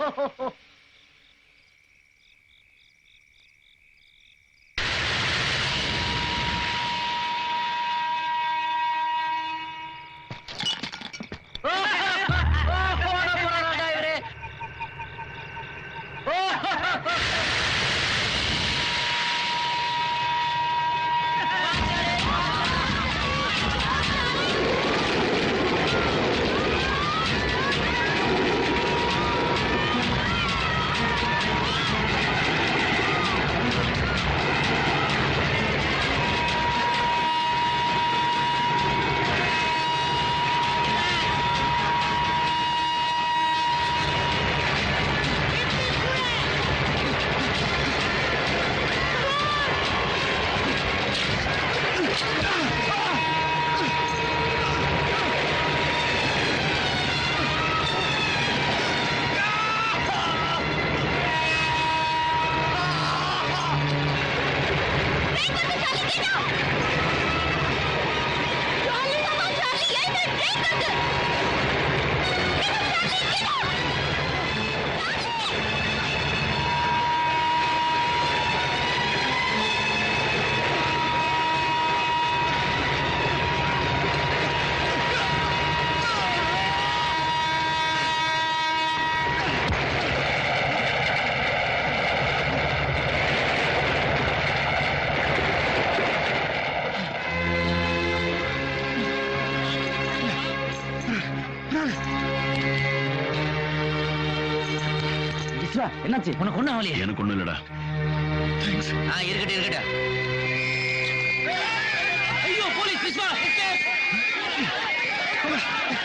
Oh. Vishwa என்னாச்சு? உனக்கு ஒண்ணும் ஆகலையே? எனக்கு ஒண்ணும் இல்லடா. ஆ இருக்கட்டும் இருக்கட்டும். ஐயோ police Vishwa escape!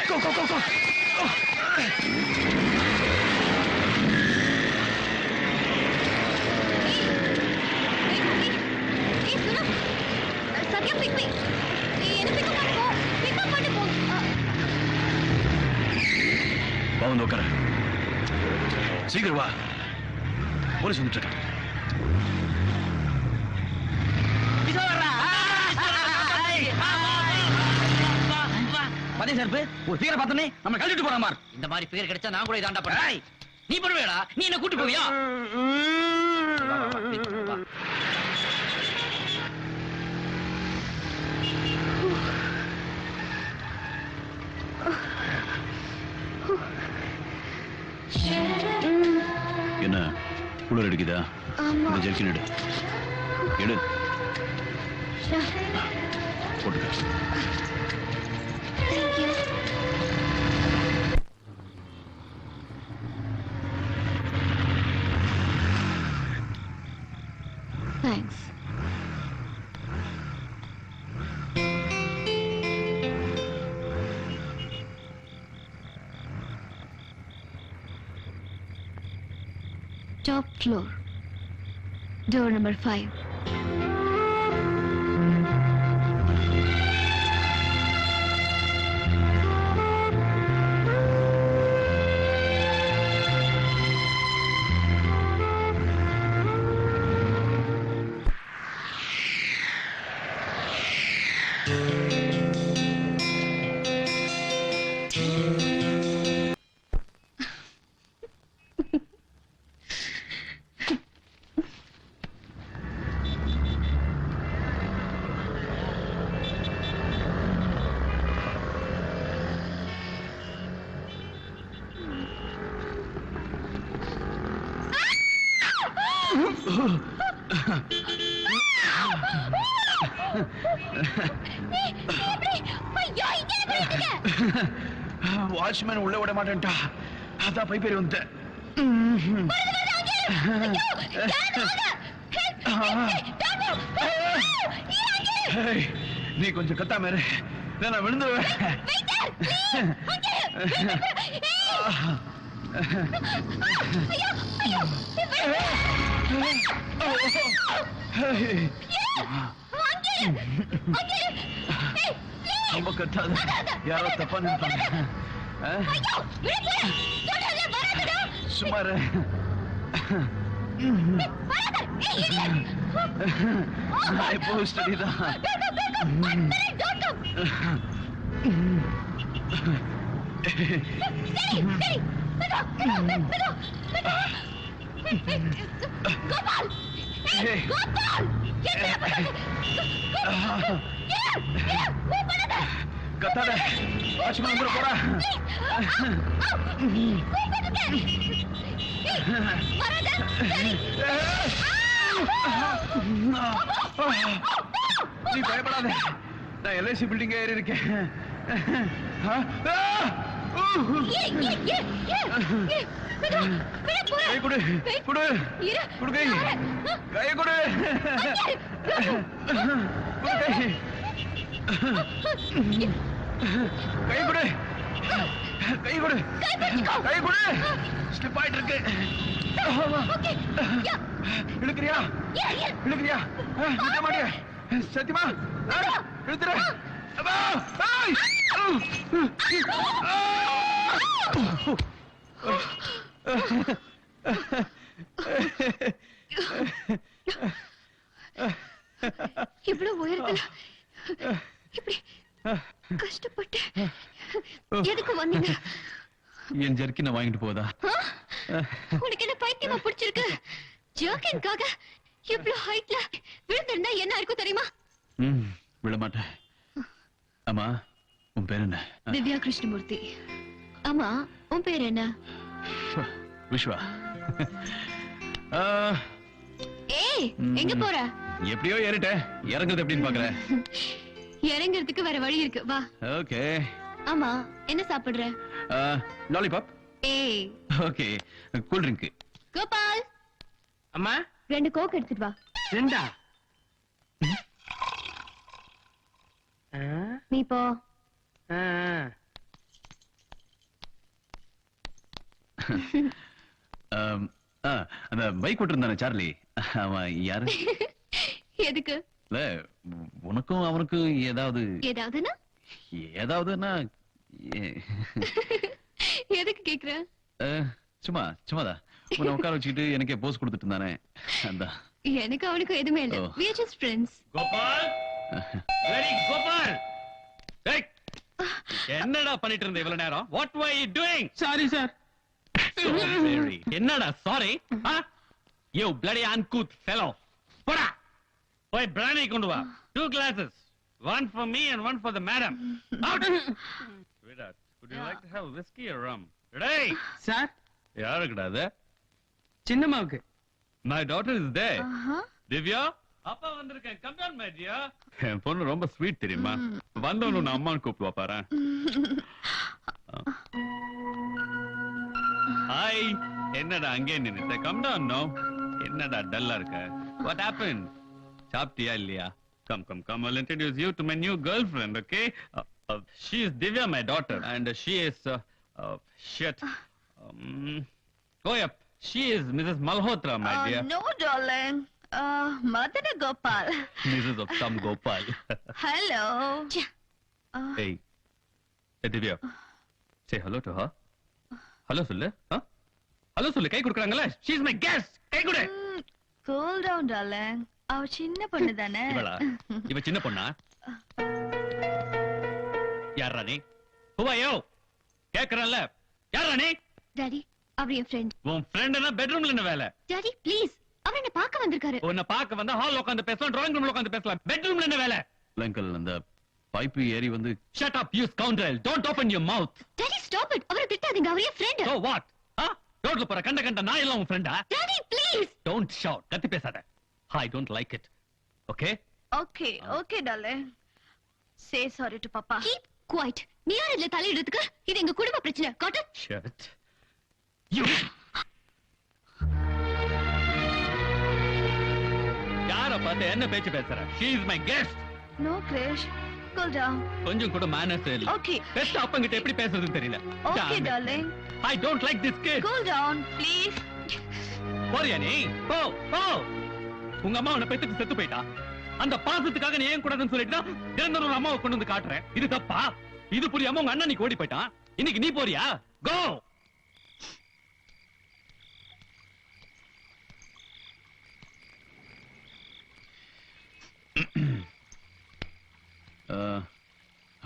Go, go, go, go. Sathya pick me என்ன பிக் பண்ணிக்கோ பிக் அப் பண்ணிக்கோ வா வந்து உட்கார. சீக்கிரம் வா. போலீஸ் வந்துட்டு இருக்கான். சார் ஒரு பேரை பார்த்தனே நம்ம கழட்டிட்டு போற மாதிரி இந்த மாதிரி பேர் கிடைச்சா நான் கூட இதாண்டா பண்ணேன் நீ பண்ணுவேடா நீ என்ன கூட்டி போவியா வா, குளிர் அடிக்குதா? இந்த ஜெர்கின் எடு. எடு போட்டுக்க. Thanks. Top floor. Door number five. Watchman உள்ள விட மாட்டேன்டா அதான் போய் வந்துட்டேன் ஹேய், நீ கொஞ்சம் கத்தாம இரு நான் விழுந்துருவேன் ஹேய், ரொம்ப கத்தாத யாரோ தப்பா நினைப்பாங்க. ஆ? சும்மா இரு. நான் எப்போ ஸ்டடி தான். கோபால். கோபால். கத்தாத லட்சுமி வந்துட போறா. நீ பயப்படாத நான் எல்ஐசி பில்டிங் ஏறி இருக்கேன் கை கொடு கை. கொடு. கை. கொடு. ஸ்லிப் ஆயிட்டு இருக்கு. இழுக்கிறியா. இழுக்கிறியா? மாட்டியா? சத்தியமா? ஆய். இவ்வளவு உயரத்துல இப்படி கஷ்டப்பட்டு எதுக்கு வந்தீங்க? என் ஜர்க்கினை வாங்கிட்டு போதா? உனக்கு என்ன பைத்தியமா பிடிச்சிருக்கு? ஜர்க்கின்காக இவ்வளவு ஹைட்ல விழுந்திருந்தா என்ன இருக்கும் தெரியுமா? ம் விட மாட்டேன் ஆமா உன் பேர் என்ன? திவ்யா கிருஷ்ணமூர்த்தி ஆமா உன் பேர் என்ன? விஸ்வா ஆ, ஏய் எங்க போற? எப்படியோ ஏறிட்டேன் இறங்குறது எப்படின்னு பாக்குற இறங்குறதுக்கு வேற வழி இருக்கு. வா. ஓகே. ஆமா என்ன சாப்பிடுற? லாலிபாப் ஏய். Okay cool drink Gopal. அம்மா? ரெண்டு கோக் எடுத்துட்டு வா. ரெண்டா? நீ போ. அந்த பைக் ஓட்டிருந்தானே சார்லி? அவன் யாரு? எதுக்கு? இல்ல உனக்கும் அவனுக்கும் ஏதாவது ஏதாவதுன்னா? ஏதாவதுன்னா எதுக்கு கேக்குற? அஹ், சும்மா சும்மாதான் உன்னை உட்கார வச்சுக்கிட்டு எனக்கே போஸ் கொடுத்துட்டு இருந்தானே. அதான். எனக்கு அவனுக்கு எதுவுமே இல்ல. ஓ. we are just friends. Gopal? Very Gopal? ஏய், என்னடா பண்ணிட்டு இருந்த இவ்வளவு நேரம்? What why you doing sorry sir என்னடா sorry you bloody uncouth fellow. போடா. போய் பிராணி கொண்டு வா. Two glasses one for me and one for the madam out விடாட் would you like to have whiskey or rum? டேய் சார் யாருக்குடா அது? சின்னம்மாவுக்கு. My daughter is there. Divya அப்பா வந்திருக்கேன். கம் டவுன் மை டியர் என் பொண்ணு ரொம்ப ஸ்வீட் தெரியுமா? வந்தவனு உன்னை அம்மான்னு கூப்பிடுவா பாரு. ஹாய் என்னடா அங்கே நின்னுட்ட? கம் டவுன் நோ என்னடா டல்லா இருக்க? வாட் ஹேப்பன் சாப்பிட்டியா இல்லையா? Come come come I'll introduce you to my new girlfriend okay? Uh, uh, she is Divya my daughter. And uh, she is uh, uh, shit. Um, go up. She is Mrs. Uh, Madana Gopal some Gopal. hello hey. Hey, Divya. Say hello to her. Hello சொல்லு. Hello சொல்லு. கை கொடுக்கறாங்கல்ல? She is my guest. கை கொடு. cool down darling அவ சின்ன பொண்ணு தானே இவளா? இவ சின்ன பொண்ணா? யாரா நீ? Who are you? கேக்குறேன்ல. யாரா நீ? டாடி அவர் என் ஃப்ரெண்ட் உன் ஃப்ரெண்ட்னா பெட்ரூம்ல என்ன வேலை? டாடி ப்ளீஸ் அவர் என்ன பார்க்க வந்திருக்காரு உன்னை பார்க்க வந்தா ஹால் உட்கார்ந்து பேசலாம், டிராயிங் ரூம்ல உட்கார்ந்து பேசலாம். பெட்ரூம்ல என்ன வேலை? அங்கிள் அந்த பைப்பு ஏறி வந்து Shut up, you scoundrel. Don't open your mouth. Daddy stop it அவரை திட்டாதீங்க அவர் என் ஃப்ரெண்ட் So what? Huh? ரோட்ல போற கண்ட கண்ட நான் எல்லாம் உன் ஃப்ரெண்டா? Daddy please Don't shout. கத்தி பேசாத. I don't like it. Okay? Okay okay darling say sorry to பாப்பா கீப் குவைட் நீ யார் இதுல தலையிடுறதுக்கு இது எங்க குடும்ப பிரச்சனை காட்டு Shut. You. பார்த்து என்ன பேச்சு பேசுற? She is my guest. No Grace cool down கொஞ்சம் கூட manners இல்ல. ஓகே பெத்த அப்பங்கிட்ட எப்படி பேசுறதுன்னு தெரியல. Okay. Darling I don't like this kid. Cool down please போறியா நீ? போ, போ. உங்க அம்மா உன்னை பெத்துட்டு செத்து போயிட்டா. அந்த பாசத்துக்காக நீ ஏன் கூடாதுன்னு சொல்லிட்டு தான் தினந்தோறும் ஒரு அம்மாவை கொண்டு வந்து காட்டுறேன். இது தப்பா? இது புரியாம உங்க அண்ணன் நீ ஓடி போயிட்டான். இன்னைக்கு நீ போறியா? Go.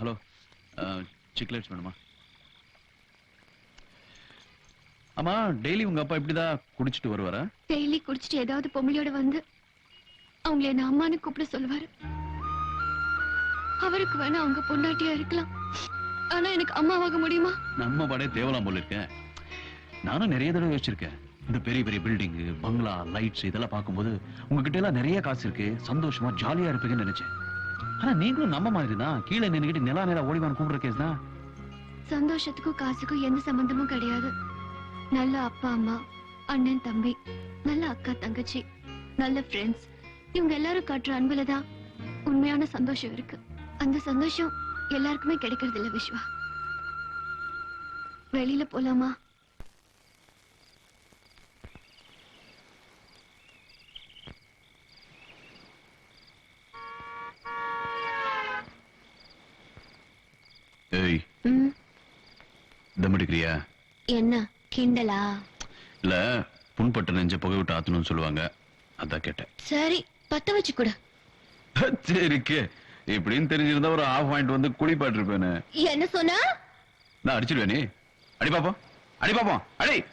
ஹலோ சிக்லெட்ஸ் வேணுமா? ஆமா டெய்லி உங்க அப்பா இப்படிதான் குடிச்சிட்டு வருவாரா? டெய்லி குடிச்சிட்டு ஏதாவது பொம்பளையோட வந்து அவங்கள என்ன அம்மான்னு கூப்பிட சொல்லுவாரு. அவருக்கு வேணா அவங்க பொண்டாட்டியா இருக்கலாம். ஆனா எனக்கு அம்மாவாக முடியுமா? நம்ம படே தேவலாம் போல இருக்கேன் நானும் நிறைய தடவை யோசிச்சிருக்கேன். இந்த பெரிய பெரிய பில்டிங் பங்களா லைட்ஸ் இதெல்லாம் பார்க்கும்போது உங்ககிட்ட எல்லாம் நிறைய காசு இருக்கு. சந்தோஷமா ஜாலியா இருப்பீங்கன்னு நினைச்சேன். ஆனா நீங்களும் நம்ம மாதிரி தான் கீழே நின்னுக்கிட்டு நிலா நிலா ஓடிவான் கூப்பிடுற கேஸ் தான். சந்தோஷத்துக்கும் காசுக்கும் எந்த சம்பந்தமும் கிடையாது. நல்ல அப்பா அம்மா அண்ணன் தம்பி நல்ல அக்கா தங்கச்சி நல்ல ஃப்ரெண்ட்ஸ் இவங்க எல்லாரும் காட்டுற அன்புல தான் உண்மையான சந்தோஷம் இருக்கு. அந்த சந்தோஷம் எல்லாருக்குமே கிடைக்கிறது இல்ல விஸ்வா. வெளியில போலாமா? ஏய். தம் அடிக்கிறியா? என்ன கிண்டலா? இல்ல புண்பட்ட நெஞ்ச புகை விட்டு ஆத்தணும்னு சொல்லுவாங்க. அதான் கேட்டேன். சரி பத்த வச்சு கூட. சரிக்கு. இப்படின்னு தெரிஞ்சிருந்தா ஒரு ஆஃப் பாயிண்ட் வந்து குளிப்பாட்டு இருப்பேனே என்ன சொன்னா? நான் அடிச்சிருவேனே. அடி பாப்போம். அடி பாப்போம். அடி!